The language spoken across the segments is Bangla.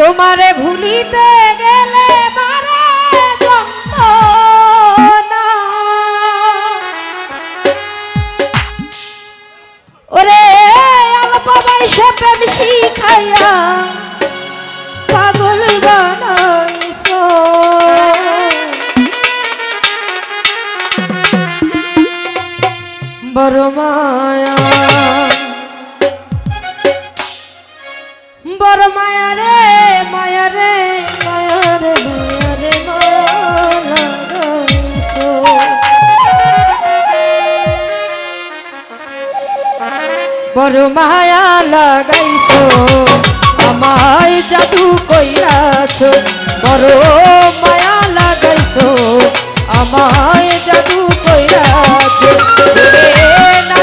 তোমারে ভুলিতে গেলে মারে ওরে অল্প বয়সে প্রেম শিখাইয়া পাগল বড় মায়া। বড় মায়া লাগাইছো আমায় জাদু কইরাছো বড় মায়া লাগাইছো আমায় জাদু কইরাছো। না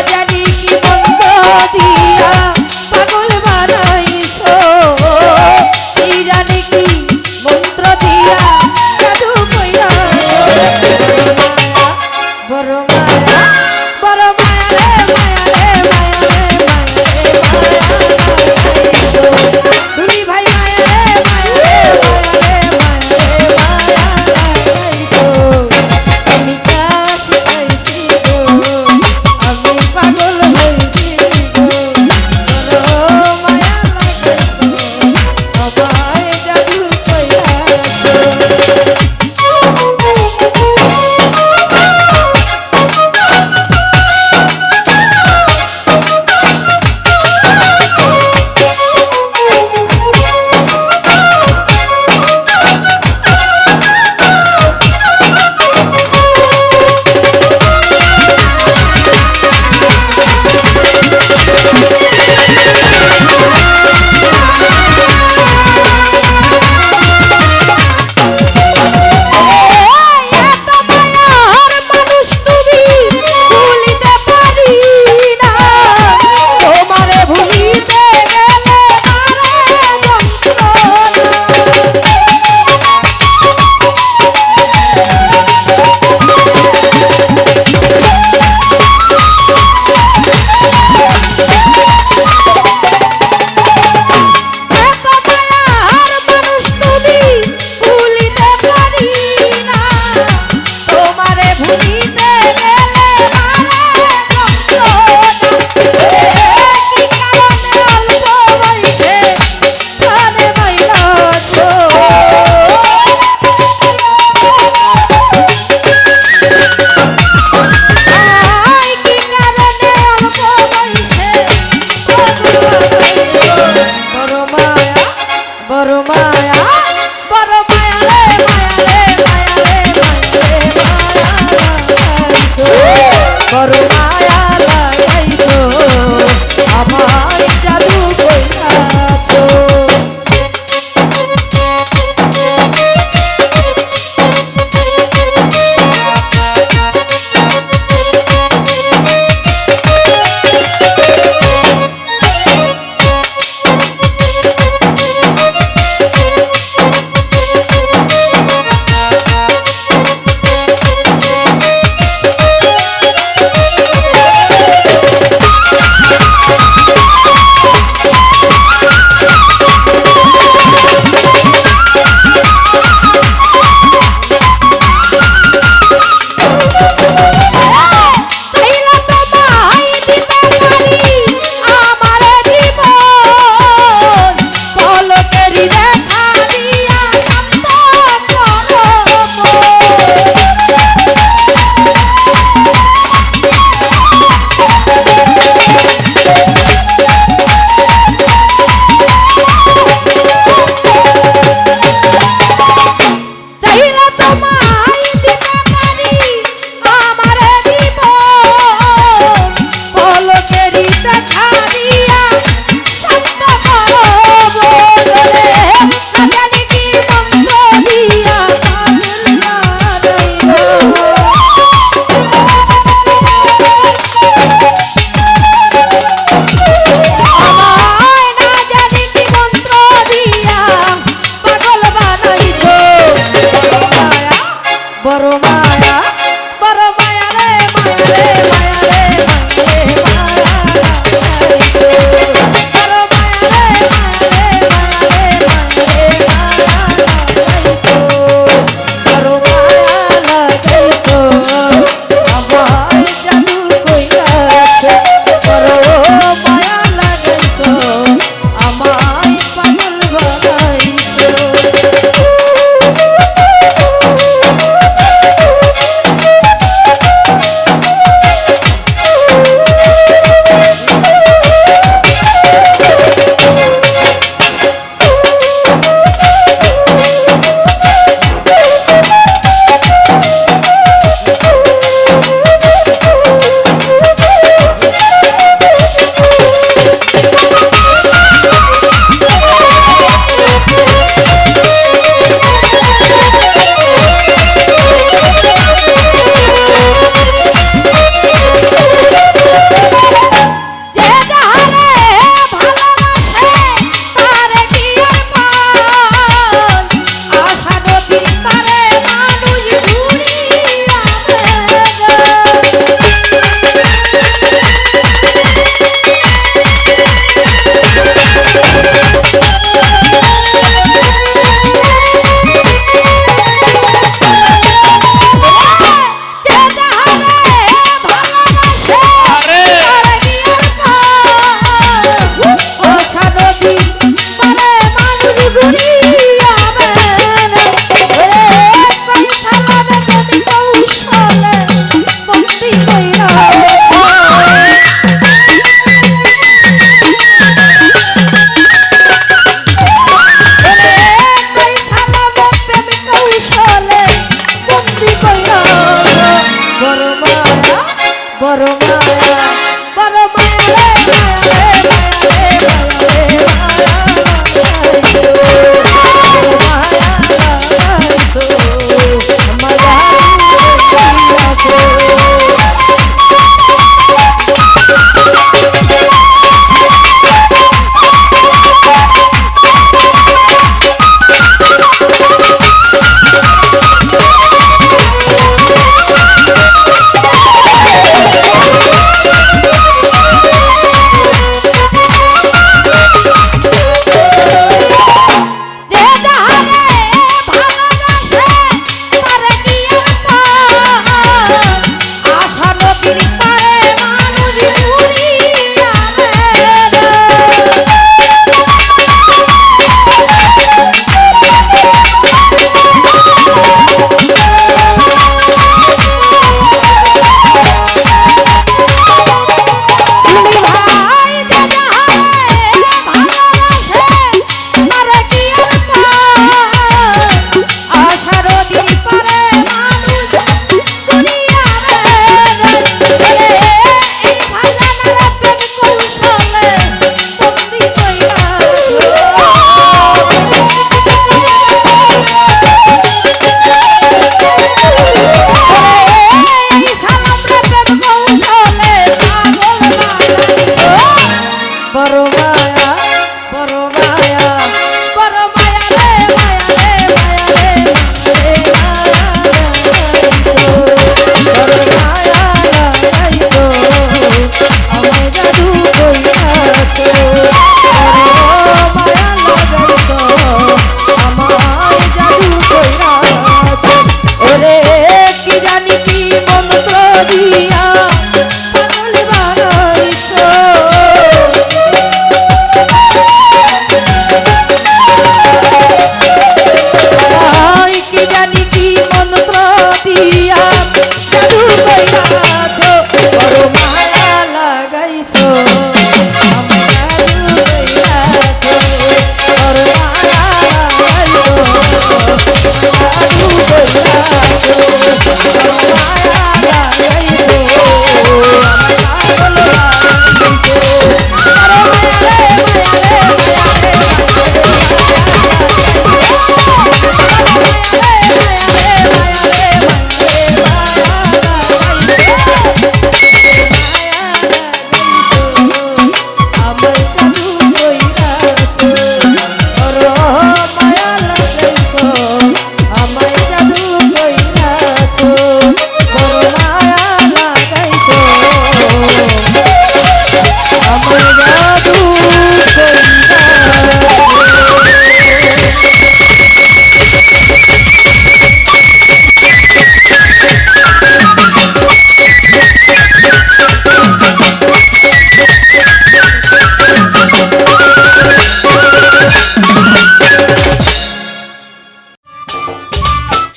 so much.